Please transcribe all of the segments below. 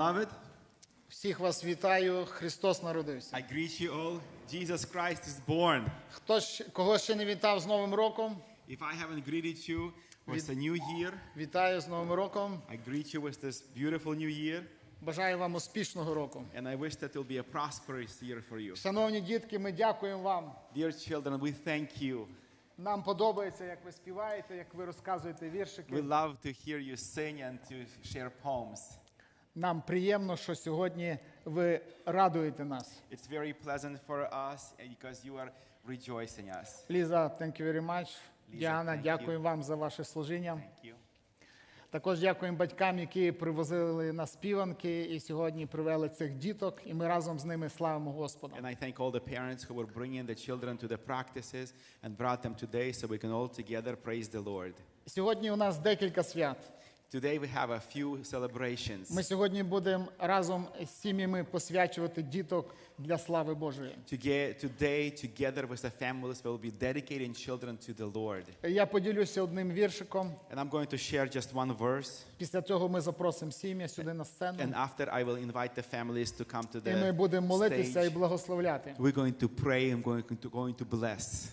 Beloved, Всіх вас вітаю. Христос народився. I greet you all. Jesus Christ is born. Хто ще- кого ще не вітав з Новим роком? If I haven't greeted you with the new year, Вітаю з Новим роком. I greet you with this beautiful new year, Бажаю вам успішного року. and I wish that it will be a prosperous year for you. Шановні дітки, ми дякуємо вам. Dear children, we thank you. Нам подобається, як ви співаєте, як ви розказуєте віршики. We love to hear you sing and to share poems. Нам приємно, що сьогодні ви радуєте нас. It's very pleasant for us uh, because you are rejoicing us. Ліза, thank you very much. Діана, дякую вам за ваше служіння. Thank you. Також дякуємо батькам, які привозили на співанки і сьогодні привели цих діток, і ми разом з ними славимо Господа. And I thank all the parents who were bringing the children to the practices and brought them today so we can all together praise the Lord. Сьогодні у нас декілька свят. Today we have a few celebrations. Ми сьогодні будемо разом з сім'ями посвячувати діток для слави Божої. Toge- Today, together with the families, we'll be dedicating children to the Lord. Я поділюся одним віршиком. And I'm going to share just one verse. Після цього ми запросимо сім'я сюди на сцену, And after, I will invite the families to come to і ми будемо молитися і благословляти. We're going to pray and going to, going to bless.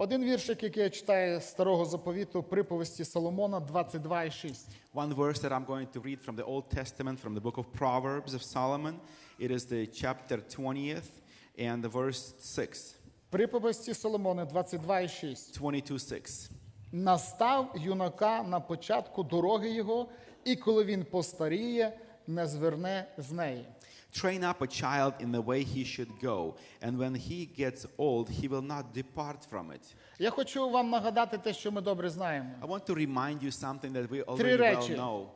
Один віршик, який я читаю з старого заповіту, приповісті Соломона 22,6. One verse that I'm going to read from the Old Testament, from the book of Proverbs of Solomon. It is the chapter 20th and the verse 6. Приповісті Соломона 22,6. 22:6. Настав юнака на початку дороги його, і коли він постаріє, не зверне з неї. Train up a child in the way he should go, and when he gets old, he will not depart from it. Я хочу вам нагадати те, що ми добре знаємо. I want to remind you something that we Три already well речі. know.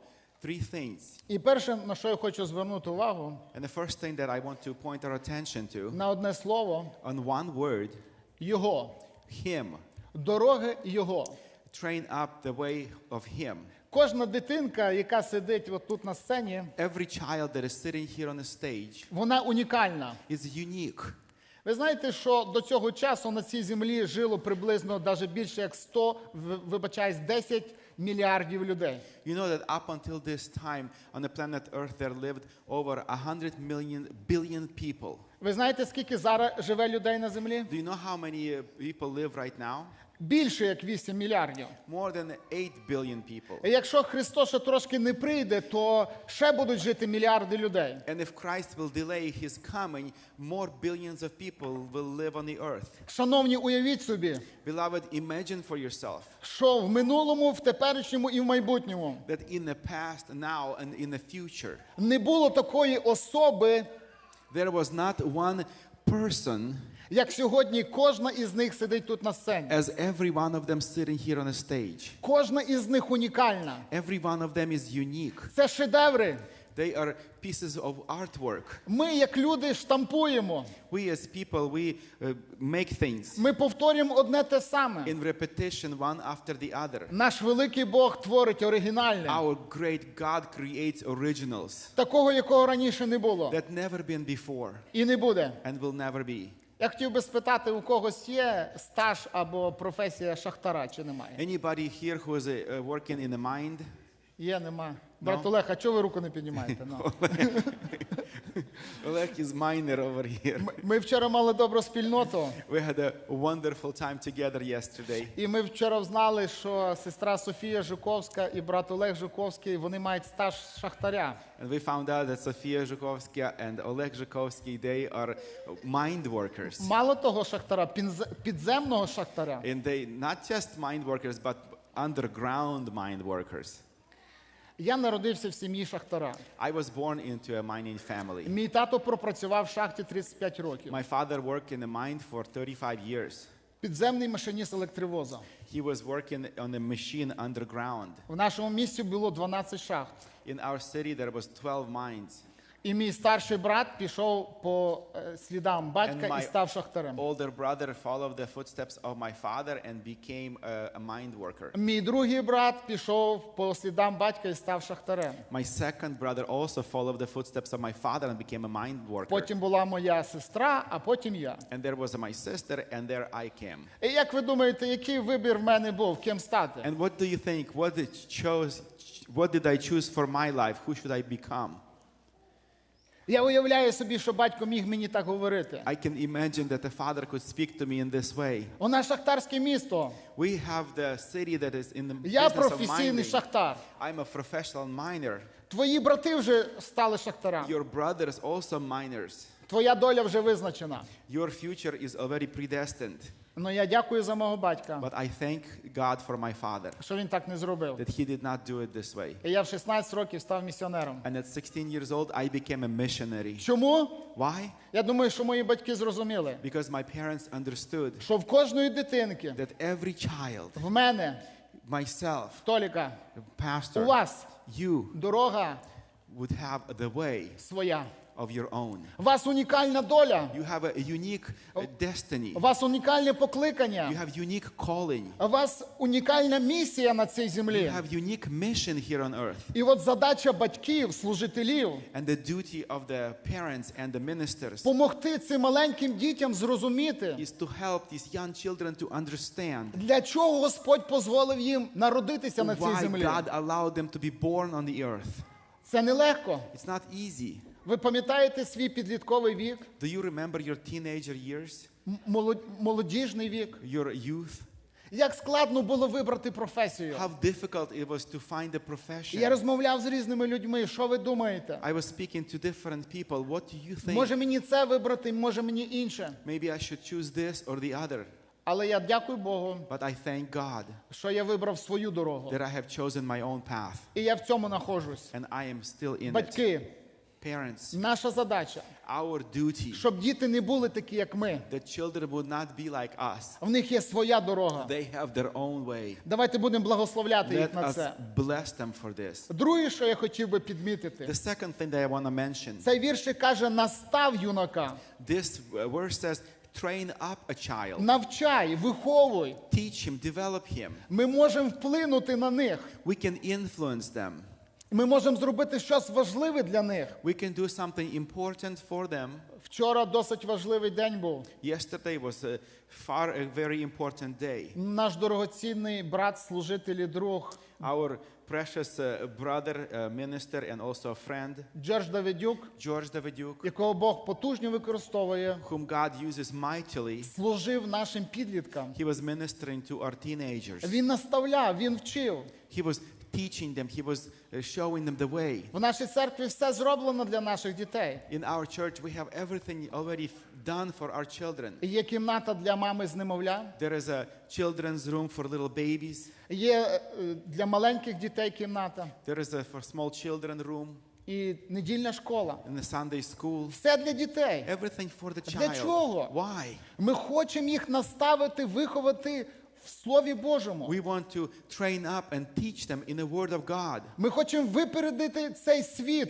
Three things. І перше, на що я хочу звернути увагу, And the first thing that I want to point our attention to на одне слово on one word, його, him. дороги його. Train up the way of him. Кожна дитинка, яка сидить от тут на сцені, Every child that is sitting here on the stage вона унікальна. is unique. Ви знаєте, що до цього часу на цій землі жило приблизно навіть більше як 100, в- вибачаюсь, 10 мільярдів людей. You know that up until this time on the planet Earth there lived over 100 million billion people. Ви знаєте, скільки зараз живе людей на землі? Do you know how many uh, people live right now? Більше як 8 мільярдів. More than 8 billion people. І якщо Христос ще трошки не прийде, то ще будуть жити мільярди людей. And if Christ will delay his coming, more billions of people will live on the earth. Шановні, уявіть собі, Beloved, imagine for yourself що в минулому, в теперішньому і в майбутньому that in the past, now, and in the future, не було такої особи, there was not one person як сьогодні кожна із них сидить тут на сцені. as every one of them sitting here on a stage. Кожна із них унікальна. Every one of them is unique. Це шедеври. They are pieces of artwork. Ми, як люди, штампуємо. We as people, we uh, make things Ми повторюємо одне те саме. in repetition one after the other. Наш великий Бог творить оригінальне, Our great God creates originals такого, якого раніше не було that never been before і не буде. and will never be. Я хотів би спитати, у когось є стаж або професія шахтара, чи немає? Anybody here who is uh, working in the mind? Є, нема. Брат Олег, а чого ви руку не піднімаєте? Ну. Oleg is miner over here. Ми вчора мали добру спільноту, We had a wonderful time together yesterday. і ми вчора знали, що сестра Софія Жуковська і брат Олег Жуковський вони мають стаж шахтаря. And we found out that Sofia Zhukovsky and Oleg Zhukovsky, they are mind workers. Мало того шахтара, підземного шахтаря. And they not just mind workers, but underground mind workers. Я народився в сім'ї шахтара. I was born into a mining family. Мій тато пропрацював в шахті 35 років. My father worked in the mine for 35 years. Підземний машиніст електривоза. He was working on a machine underground. В нашому місті було 12 шахт. In our city, there was 12 mines. І мій старший брат пішов по е, слідам And батька і my став шахтарем. older brother followed the footsteps of my father and became a, a mind worker. Мій другий брат пішов по слідам батька і став шахтарем. My second brother also followed the footsteps of my father and became a mind worker. Потім була моя сестра, а потім я. And there was my sister, and there I came. І як ви думаєте, який вибір в мене був, ким стати? And what do you think? What did chose? What did I choose for my life? Who should I become? Я уявляю собі, що батько міг мені так говорити. I can imagine that a father could speak to me in this way. У нас шахтарське місто. We have the city that is in the Я business of професійний mining. шахтар. I'm a professional miner. Твої брати вже стали шахтарами. Your brothers also miners. Твоя доля вже визначена. Your future is already predestined. Ну я дякую за мого батька, But I thank God for my father що він так не зробив. that he did not do it this way. І я в 16 років став місіонером. And at 16 years old, I became a missionary. Чому? Why? Я думаю, що мої батьки зрозуміли, Because my parents understood що в кожної дитинки, that every child, в мене, myself, Толіка, у pastor, вас you дорога would have the way своя. Of your own. У вас унікальна доля, You have a unique uh, destiny. у вас унікальне You have unique calling. у вас унікальна місія на цій You have unique mission here on earth. І от задача батьків, служителів, And the duty of the parents and the ministers помогти цим маленьким дітям зрозуміти, is to help these young children to understand для чого Господь дозволив їм народитися на цій why. God allowed them to be born on the earth. Це нелегко. It's not easy. Ви пам'ятаєте свій підлітковий вік, Do you remember your teenager years, молодіжний вік? your youth? Як складно було вибрати професію? How difficult it was to find a profession. Я розмовляв з різними людьми. Що ви думаєте? I was speaking to different people. What do you think? Може мені це вибрати, може мені інше. Maybe I should choose this or the other. Але я дякую Богу, But I thank God що я вибрав свою дорогу. that I have chosen my own path. І я в цьому нахожусь. And I am still in it. Батьки, Parents, наша задача, our duty щоб діти не були такі, як ми. that children would not be like us. В них є своя дорога. They have their own way. Давайте будемо благословляти їх Let на us це. bless them for this. Друге, що я хотів би підмітити, The second thing that I want to mention цей віршик каже: настав юнака, this verse says, train up a child, навчай, виховуй. teach him, develop him. Ми можемо вплинути на них. We can influence them. Ми можемо зробити щось важливе для них. We can do something important for them. Вчора досить важливий день був. Yesterday was a far a very important day. Наш дорогоцінний брат, служитель і друг Our precious uh, brother, uh, minister, and also a friend, Джордж Давидюк, George Davidyuk, якого Бог потужно використовує, whom God uses mightily, служив нашим підліткам. he was ministering to our teenagers. Він наставляв, він вчив. He was teaching them, he was uh, showing them the way. В нашій церкві все зроблено для наших дітей. In our church, we have everything already done for our children. Є кімната для мами з немовля, There is a children's room for little babies. є е, для маленьких дітей кімната There is a for small children room і недільна школа. in the Sunday school. Все для дітей. Everything for the child. Для чого? Why? Ми хочемо їх наставити, виховати в Слові Божому. We want to train up and teach them in the Word of God. Ми хочемо випередити цей світ.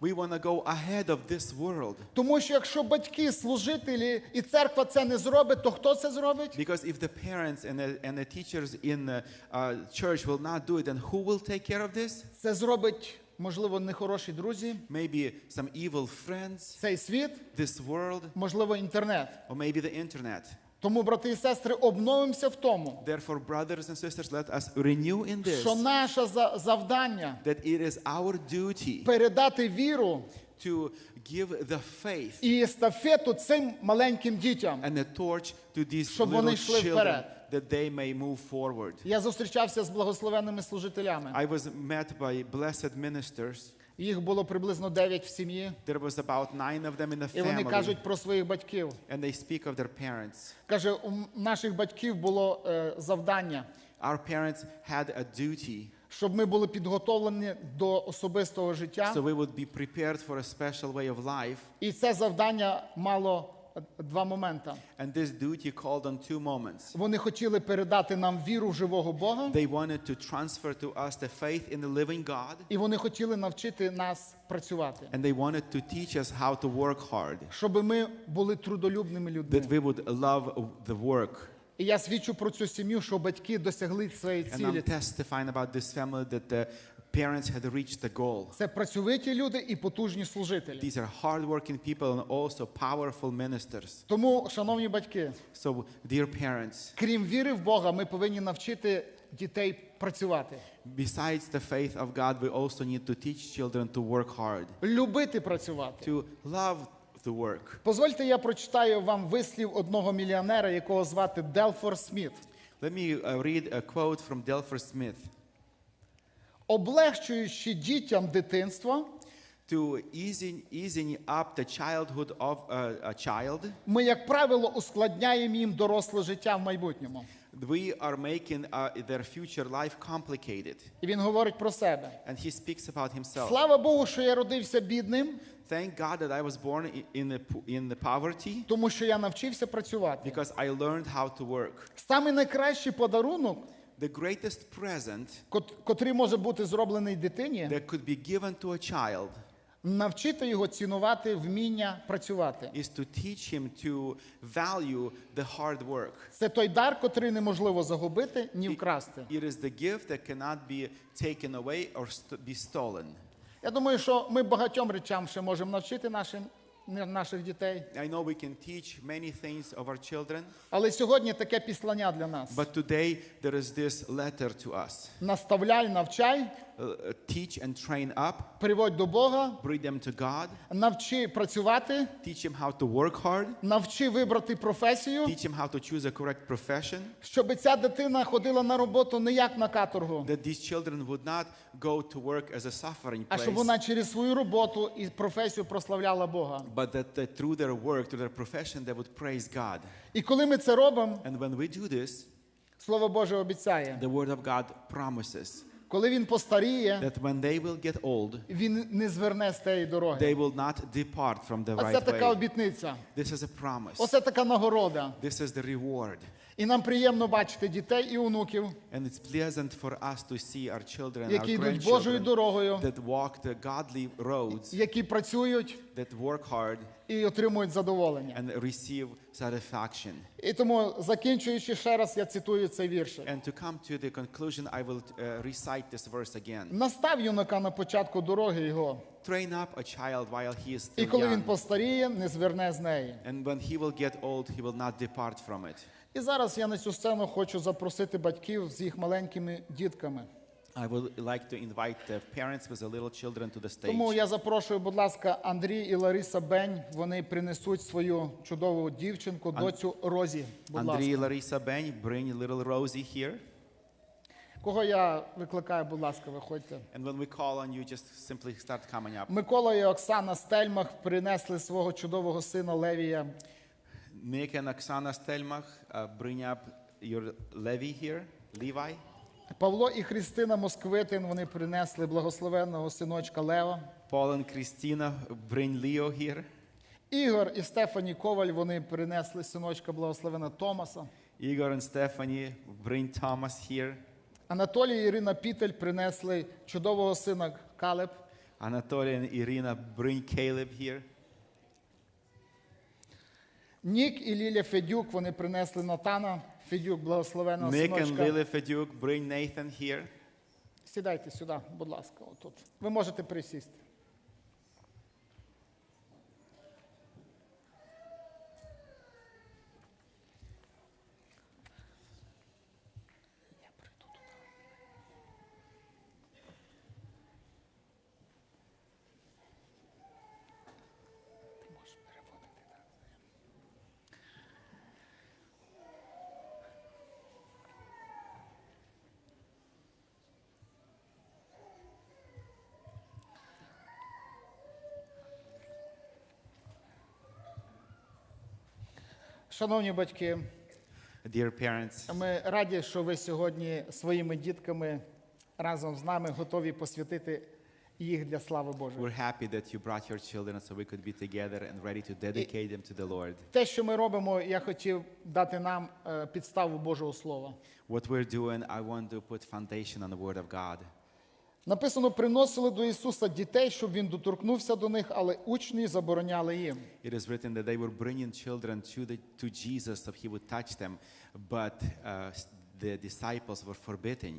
We want to go ahead of this world. Тому що якщо батьки, служителі і церква це не зробить, то хто це зробить? Because if the parents and the, and the teachers in the uh, church will not do it, then who will take care of this? Це зробить, можливо, нехороші друзі, Maybe some evil friends, цей світ, this world, можливо, інтернет. or maybe the internet. Тому, брати і сестри, обновимося в тому, Therefore, brothers and sisters, let us renew in this що наше за- завдання that it is our duty передати віру to give the faith і естафету цим маленьким дітям. and the torch to these Щоб вони little йшли children вперед. that they may move forward. Я зустрічався з благословенними служителями. I was met by blessed ministers. Їх було приблизно 9 в сім'ї. There was about nine of them in the І вони family, кажуть про своїх батьків. and they speak of their parents. Каже, у наших батьків було е, завдання, Our parents had a duty, щоб ми були підготовлені до особистого життя. so we would be prepared for a special way of life. І це завдання мало два моменти. And this duty called on two moments. Вони хотіли передати нам віру в живого Бога, They wanted to transfer to us the faith in the living God, і вони хотіли навчити нас працювати, and they wanted to teach us how to work hard, щоб ми були трудолюбними людьми. that we would love the work. І я свідчу про цю сім'ю, що батьки досягли своєї And. I'm testifying about this family that the parents had reached the goal. Це працьовиті люди і потужні служителі. These are hardworking people and also powerful ministers. Тому, шановні батьки, So, dear parents, крім віри в Бога, ми повинні навчити дітей працювати, Besides the faith of God, we also need to teach children to work hard, любити працювати. to love to work. Позвольте, я прочитаю вам вислів одного мільйонера, якого звати Делфор Сміт. Let me uh, read a quote from Delfer Smith. Облегчуючи дітям дитинство, To easing, easing up the childhood of uh, a child, ми, як правило, ускладняємо їм доросле життя в майбутньому. we are making uh, their future life complicated. І він говорить про себе. And he speaks about himself. Слава Богу, що я родився бідним, Thank God that I was born i- in the, po- in the poverty тому що я навчився працювати. because I learned how to work. Самий найкращий подарунок, The greatest present кот- котрий може бути зроблений дитині, that could be given to a child навчити його цінувати вміння працювати. is to teach him to value the hard work. Це той дар, котрий неможливо загубити ні вкрасти. It is the gift that cannot be taken away or st- be stolen. Я думаю, що ми багатьом речам ще можемо навчити нашим, наших дітей. I know we can teach many things of our children, Але сьогодні таке післання для нас. but today there is this letter to us. Наставляй, навчай, Uh, teach and train up, приводь до Бога, bring them to God, навчи працювати, teach them how to work hard, навчи вибрати професію, teach them how to choose a correct profession, щоб ця дитина ходила на роботу не як на каторгу, that these children would not go to work as a suffering а щоб place, вона через свою роботу і професію прославляла Бога. but that uh, through their work, through their profession, they would praise God. І коли ми це робимо, And when we do this, Слово Боже обіцяє, the Word of God promises коли він постаріє, that when they will get old, він не зверне з тієї дороги. they will not depart from the Оце right така way. обітниця. This is a promise. Оце така нагорода. This is the reward. І нам приємно бачити дітей і онуків, And it's pleasant for us to see our children, our йдуть Божою grandchildren дорогою, that walk the godly roads, які працюють that work hard і отримують задоволення. and receive satisfaction. І тому, закінчуючи ще раз, я цитую цей віршик. And to come to the conclusion, I will uh, recite this verse again. Настав юнака на початку дороги його, Train up a child while he is і still коли він young, постаріє, не зверне з неї. and when he will get old, he will not depart from it. І зараз я на цю сцену хочу запросити батьків з їх маленькими дітками. I would like to invite the parents with the little children to the stage. Тому я запрошую, будь ласка, Андрій і Лариса Бень. Вони принесуть свою чудову дівчинку, доцю Розі. Будь Andrei, ласка. Larissa, Ben, bring little Rosie here. Кого я викликаю, будь ласка, виходьте. And when we call on you, just simply start coming up. Микола і Оксана Стельмах принесли свого чудового сина Левія. Nick and Oksana Stelmach, uh, bring up your Levi here, Levi. Павло і Христина Москвитин вони принесли благословенного синочка Лео. Paul and Christina, bring Leo here. Ігор і Стефані Коваль вони принесли синочка благословена Томаса. Igor and Stephanie, bring Thomas here. Анатолій і Ірина Пітель принесли чудового сина Калеб. Anatoly and Irina, bring Caleb here. Нік і Ліля Федюк вони принесли Натана Федюк, благословена Nick and синочка. Lily Feduk, bring Nathan here. Сідайте сюди, будь ласка, отут. Ви можете присісти. Шановні батьки, Dear parents, ми раді, що ви сьогодні своїми дітками разом з нами готові посвятити їх для слави Божої. we're happy that you brought your children so we could be together and ready to dedicate them to the Lord. Те, що ми робимо, я хотів дати нам е, підставу Божого Слова. What we're doing, I want to put foundation on the Word of God. Написано, приносили до Ісуса дітей, щоб він доторкнувся до них, але учні забороняли їм. It is written that they were bringing children to, the, to Jesus so he would touch them, but uh, the disciples were forbidding.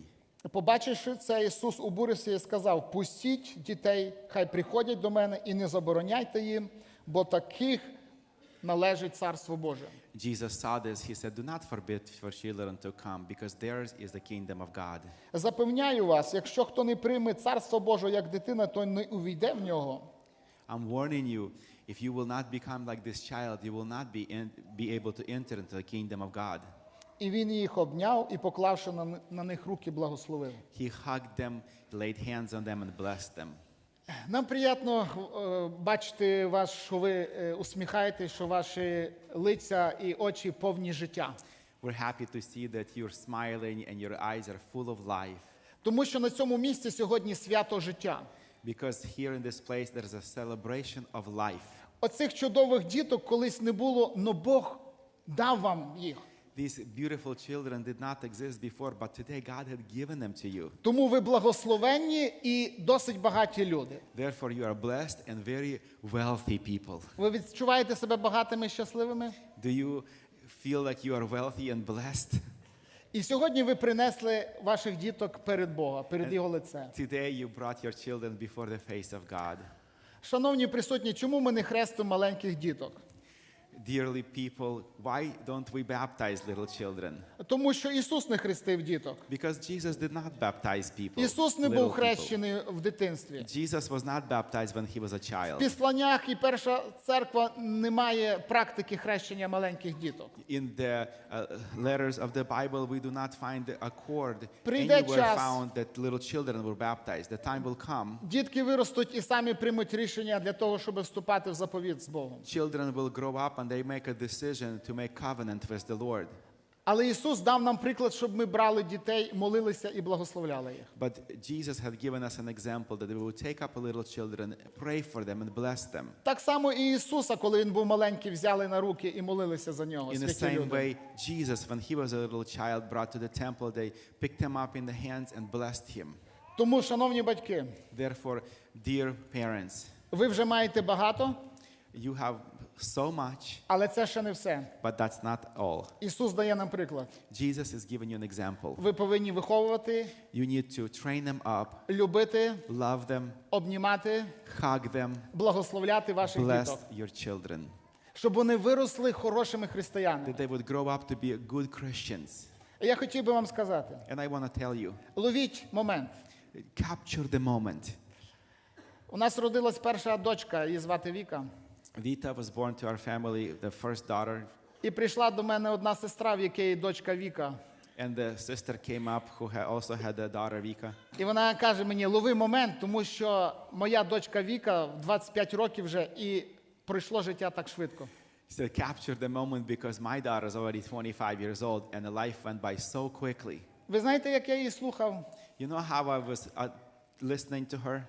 Побачивши це, Ісус обурився і сказав: Пустіть дітей, хай приходять до мене і не забороняйте їм, бо таких належить Царство Боже. Jesus saw this. He said, Do not forbid for children to come, because theirs is the kingdom of God. Запевняю вас, якщо хто не прийме Царство Боже як дитина, то не увійде в нього. I'm warning you, if you will not become like this child, you will not be, in, be able to enter into the kingdom of God. І він їх обняв і, поклавши на, на них руки, благословив. He hugged them, laid hands on them, and blessed them. Нам приємно е, бачити вас, що ви е, усміхаєтесь, що ваші лиця і очі повні життя. We're happy to see that you're smiling and your eyes are full of life. Тому що на цьому місці сьогодні свято життя. Because here in this place, there's a celebration of life. Оцих чудових діток колись не було, але Бог дав вам їх. These beautiful children did not exist before, but today God had given them to you. Тому ви благословенні і досить багаті люди. Therefore, you are blessed and very wealthy people. Ви відчуваєте себе багатими і щасливими? Do you feel like you are wealthy and blessed? І сьогодні ви принесли ваших діток перед Бога, перед Його лицем. Today, you brought your children before the face of God. Шановні присутні, чому ми не хрестимо маленьких діток? Dearly people, why don't we baptize little children? Тому що Ісус не хрестив діток. Because Jesus did not baptize people. Ісус не був хрещений в дитинстві. Jesus was not baptized when he was a В child. післаннях і перша церква не має практики хрещення маленьких діток. In the uh, letters of the Bible, we do not find a cord anywhere found that little children were baptized. The time will come. Дітки виростуть і самі приймуть рішення для того, щоб вступати в заповіт з Богом. Children will grow up and they make a decision to make covenant with the Lord. Але Ісус дав нам приклад, щоб ми брали дітей, молилися і благословляли їх. But Jesus had given us an example that we would take up little children, pray for them, and bless them. Так само і Ісуса, коли він був маленький, взяли на руки і молилися за нього. In the same way, Jesus, when he was a little child, brought to the temple, they picked him up in the hands and blessed him. Тому, шановні батьки, Therefore, dear parents, ви вже маєте багато, you have so much, але це ще не все. but that's not all. Ісус дає нам приклад. Jesus is giving you an example. Ви повинні виховувати, You need to train them up, любити, love them, обнімати, hug them, благословляти ваших bless діток, your children, щоб вони виросли хорошими християнами. that they would grow up to be good Christians. Я хотів би вам сказати: And I want to tell you, ловіть момент. capture the moment. У нас родилась перша дочка, її звати Віка. Vita was born to our family, the first daughter, І прийшла до мене одна сестра, в якої дочка Віка. and the sister came up who had also had a daughter, Vika. І вона каже мені: лови момент, тому що моя дочка Віка в 25 років вже і пройшло життя так швидко. She said, capture the moment because my daughter is already 25 years old and the life went by so quickly. Ви знаєте, як я її слухав? You know how I was uh, listening to her?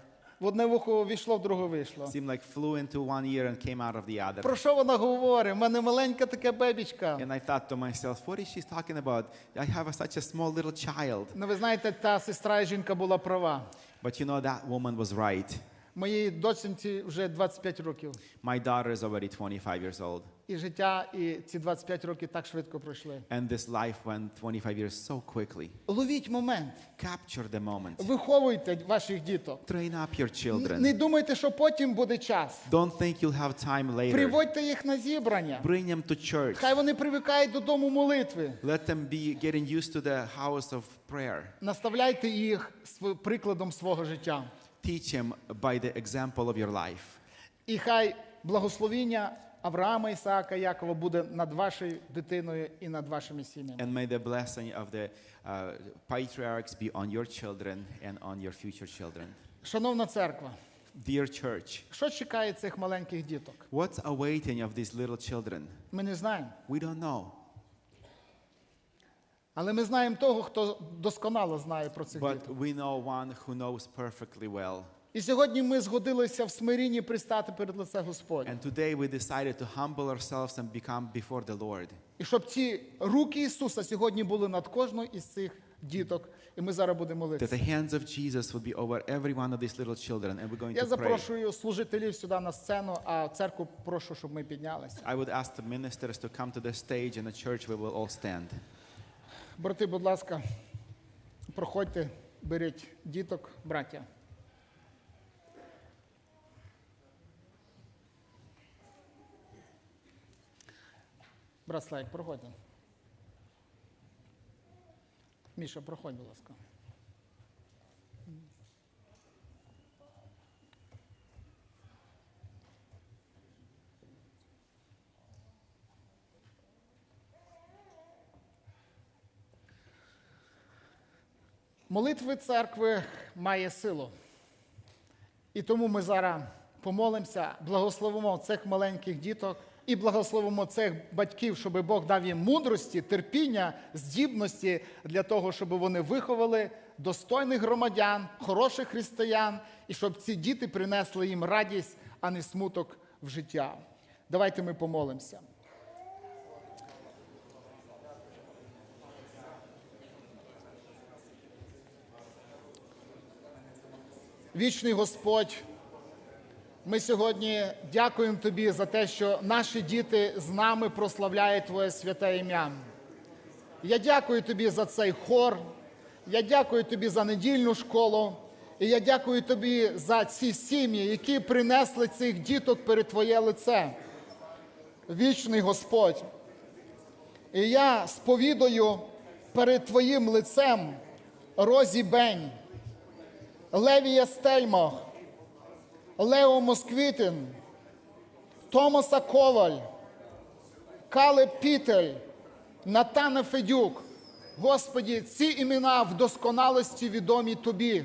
В одне вухо війшло, в друге вийшло. Seemed like flew into one ear and came out of the other. Про що вона говорить? У мене маленька така бебічка. And I thought to myself, what is she talking about? I have a, such a small little child. Ну, ви знаєте, та сестра і жінка була права. But you know, that woman was right. Моїй дочці вже 25 років. My daughter is already 25 years old. І життя, і ці 25 років так швидко пройшли. And this life went 25 years so quickly. Ловіть момент, Capture the moment. виховуйте ваших діток. Train up your children. Не думайте, що потім буде час. Don't think you'll have time later. Приводьте їх на зібрання. Bring them to church. Хай вони привикають додому молитви. Let them be getting used to the house of prayer. Наставляйте їх прикладом свого життя. Teach them by the example of your life. І хай благословіння Авраама, Ісаака, Якова буде над вашою дитиною і над вашими сім'ями. And may the blessing of the uh, patriarchs be on your children and on your future children. Шановна церква, Dear church, що чекає цих маленьких діток? what's awaiting of these little children? Ми не знаємо. We don't know. Але ми знаємо того, хто досконало знає про цих But діток. we know one who knows perfectly well. І сьогодні ми згодилися в смирінні пристати перед лице Господь. And today we decided to humble ourselves and become before the Lord. І щоб ці руки Ісуса сьогодні були над кожною із цих діток. І ми зараз будемо That the hands of Jesus would be over every one of these little children. And we're going Я to pray. запрошую служителів сюди на сцену, а церкву прошу, щоб ми піднялися. I would ask the ministers to come to the stage and the church we will all stand. Брати, будь ласка, проходьте, беріть діток, браття. Браслайк, проходь. Міша, проходь, будь ласка. Молитви церкви має силу. І тому ми зараз помолимося, благословимо цих маленьких діток і благословимо цих батьків, щоб Бог дав їм мудрості, терпіння, здібності для того, щоб вони виховали достойних громадян, хороших християн, і щоб ці діти принесли їм радість, а не смуток в життя. Давайте ми помолимося. Вічний Господь, ми сьогодні дякуємо Тобі за те, що наші діти з нами прославляють Твоє святе ім'я. Я дякую Тобі за цей хор, я дякую Тобі за недільну школу, і я дякую Тобі за ці сім'ї, які принесли цих діток перед Твоє лице. Вічний Господь. І я сповідаю перед Твоїм лицем Розі Бень. Левія Стельмах, Лео Москвітин, Томаса Коваль, Калеб Пітель, Натана Федюк. Господі, ці імена в досконалості відомі Тобі.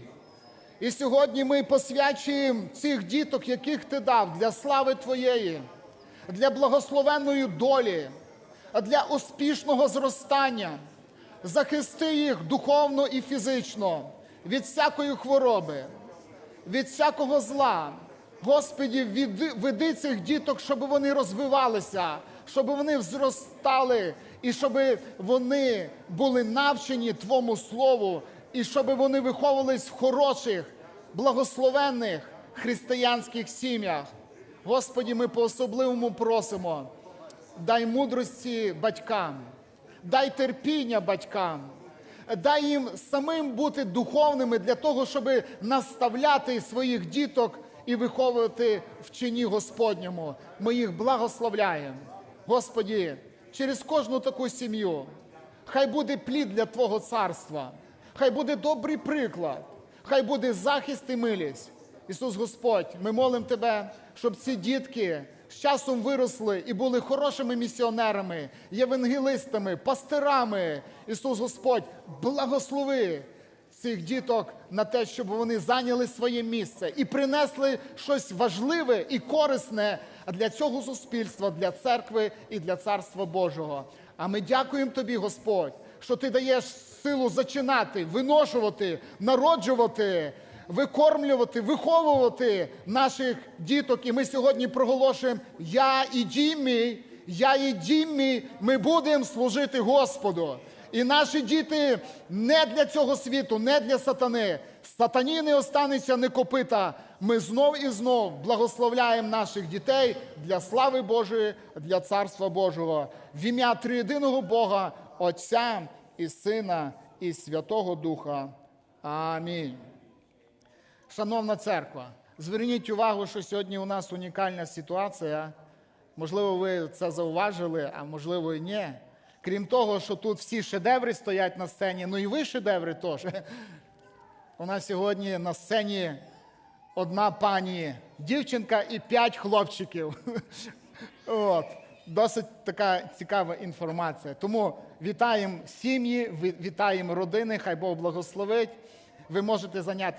І сьогодні ми посвячуємо цих діток, яких Ти дав для слави Твоєї, для благословенної долі, для успішного зростання. Захисти їх духовно і фізично від всякої хвороби, від всякого зла. Господі, веди цих діток, щоб вони розвивалися, щоб вони зростали, і щоб вони були навчені Твому Слову, і щоб вони виховувались в хороших, благословенних християнських сім'ях. Господі, ми по-особливому просимо, дай мудрості батькам, дай терпіння батькам, дай їм самим бути духовними для того, щоб наставляти своїх діток і виховувати в чині Господньому. Ми їх благословляємо. Господі, через кожну таку сім'ю. Хай буде плід для Твого царства, хай буде добрий приклад, хай буде захист і милість. Ісус Господь, ми молимо Тебе, щоб ці дітки з часом виросли і були хорошими місіонерами, євангелистами, пастирами. Ісус Господь, благослови цих діток на те, щоб вони зайняли своє місце і принесли щось важливе і корисне для цього суспільства, для церкви і для царства Божого. А ми дякуємо тобі, Господь, що ти даєш силу зачинати, виношувати, народжувати, викормлювати, виховувати наших діток. І ми сьогодні проголошуємо: Я і дім я і дім ми будемо служити Господу. І наші діти не для цього світу, не для сатани. Сатані не останеться не копита. Ми знов і знов благословляємо наших дітей для слави Божої, для царства Божого. В ім'я триєдиного Бога, Отця і Сина, і Святого Духа. Амінь. Шановна церква, зверніть увагу, що сьогодні у нас унікальна ситуація. Можливо, ви це зауважили, а можливо і ні. Крім того, що тут всі шедеври стоять на сцені, ну і ви шедеври теж. У нас сьогодні на сцені одна пані дівчинка і п'ять хлопчиків. От. Досить така цікава інформація. Тому вітаємо сім'ї, вітаємо родини, хай Бог благословить. Ви можете зайняти